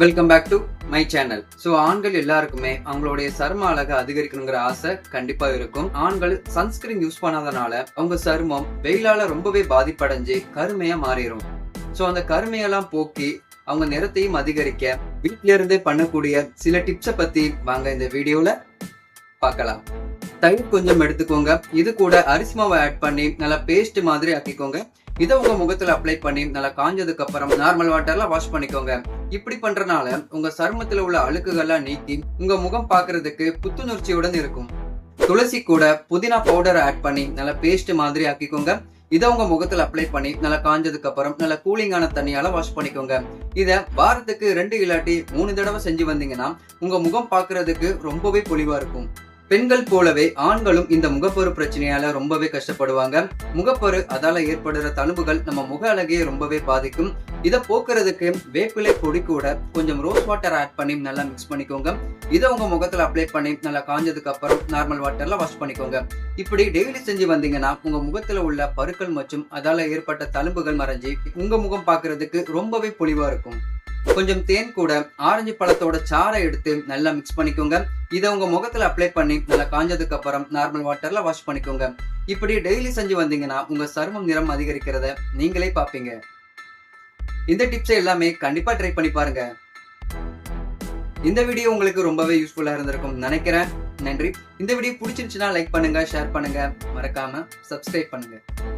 Welcome back to my channel so ஆண்கள் எல்லாருக்குமே அவங்களுடைய சரும அழகை அதிகரிக்கணுங்கிற ஆசை கண்டிப்பா இருக்கும். ஆண்கள் சன்ஸ்கிரீன் யூஸ் பண்ணாதனால அவங்க சருமம் வெயிலால ரொம்பவே பாதிப்படைஞ்சு கருமையா மாறிடும் ஸோ அந்த கருமையெல்லாம் போக்கி அவங்க நிறத்தையும் அதிகரிக்க வீட்ல இருந்தே பண்ணக்கூடிய சில டிப்ஸை பத்தி வாங்க இந்த வீடியோல பார்க்கலாம். தயிர் கொஞ்சம் எடுத்துக்கோங்க. இது கூட அரிசி மாவை ஆட் பண்ணி நல்லா பேஸ்ட் மாதிரி ஆக்கிக்கோங்க. இதை உங்க முகத்துல அப்ளை பண்ணி நல்லா காஞ்சதுக்கு அப்புறம் நார்மல் வாட்டர்ல வாஷ் பண்ணிக்கோங்க. இப்படி பண்றனால உங்க சருமத்துல உள்ள அழுக்குகள்லாம் நீக்கி உங்க முகம் பாக்குறதுக்கு புத்துணர்ச்சியுடன் இருக்கும். துளசி கூட புதினா பவுடர் ஆட் பண்ணி நல்லா பேஸ்ட் மாதிரி ஆக்கிக்கோங்க. இதை உங்க முகத்துல அப்ளை பண்ணி நல்லா காஞ்சதுக்கு அப்புறம் நல்லா கூலிங்கான தண்ணியால வாஷ் பண்ணிக்கோங்க. இத வாரத்துக்கு ரெண்டு இல்லாட்டி மூணு தடவை செஞ்சு வந்தீங்கன்னா உங்க முகம் பாக்குறதுக்கு ரொம்பவே பொலிவா இருக்கும். பெண்கள் போலவே ஆண்களும் இந்த முகப்பொரு பிரச்சனையால ரொம்பவே கஷ்டப்படுவாங்க. முகப்பொரு அதால ஏற்படுற தழும்புகள் நம்ம முக அழகையே ரொம்பவே பாதிக்கும். இதை போக்குறதுக்கு வேப்பிலை பொடி கூட கொஞ்சம் ரோஸ் வாட்டர் ஆட் பண்ணி நல்லா மிக்ஸ் பண்ணிக்கோங்க. இதை உங்க முகத்துல அப்ளை பண்ணி நல்லா காஞ்சதுக்கு அப்புறம் நார்மல் வாட்டர்ல வாஷ் பண்ணிக்கோங்க. இப்படி டெய்லி செஞ்சு வந்தீங்கன்னா உங்க முகத்துல உள்ள பருக்கள் மற்றும் அதால ஏற்பட்ட தழும்புகள் மறைஞ்சு உங்க முகம் பாக்குறதுக்கு ரொம்பவே பொலிவா இருக்கும். கொஞ்சம் தேன் கூட ஆரஞ்சு பழத்தோட சாறை எடுத்து நல்லா மிக்ஸ் பண்ணிக்கோங்க. இதை உங்க முகத்துல அப்ளை பண்ணி நல்லா காஞ்சதுக்கு அப்புறம் நார்மல் வாட்டர்ல வாஷ் பண்ணிக்கோங்க. இப்படி டெய்லி செஞ்சு வந்தீங்கன்னா உங்க சருமம் நிறம் அதிகரிக்கிறத நீங்களே பாப்பீங்க இந்த டிப்ஸை எல்லாமே கண்டிப்பா ட்ரை பண்ணி பாருங்க. இந்த வீடியோ உங்களுக்கு ரொம்பவே யூஸ்ஃபுல்லா இருந்திருக்கும் நினைக்கிறேன். நன்றி. இந்த வீடியோ பிடிச்சிருந்துச்சுன்னா லைக் பண்ணுங்க ஷேர் பண்ணுங்க. மறக்காம சப்ஸ்கிரைப் பண்ணுங்க.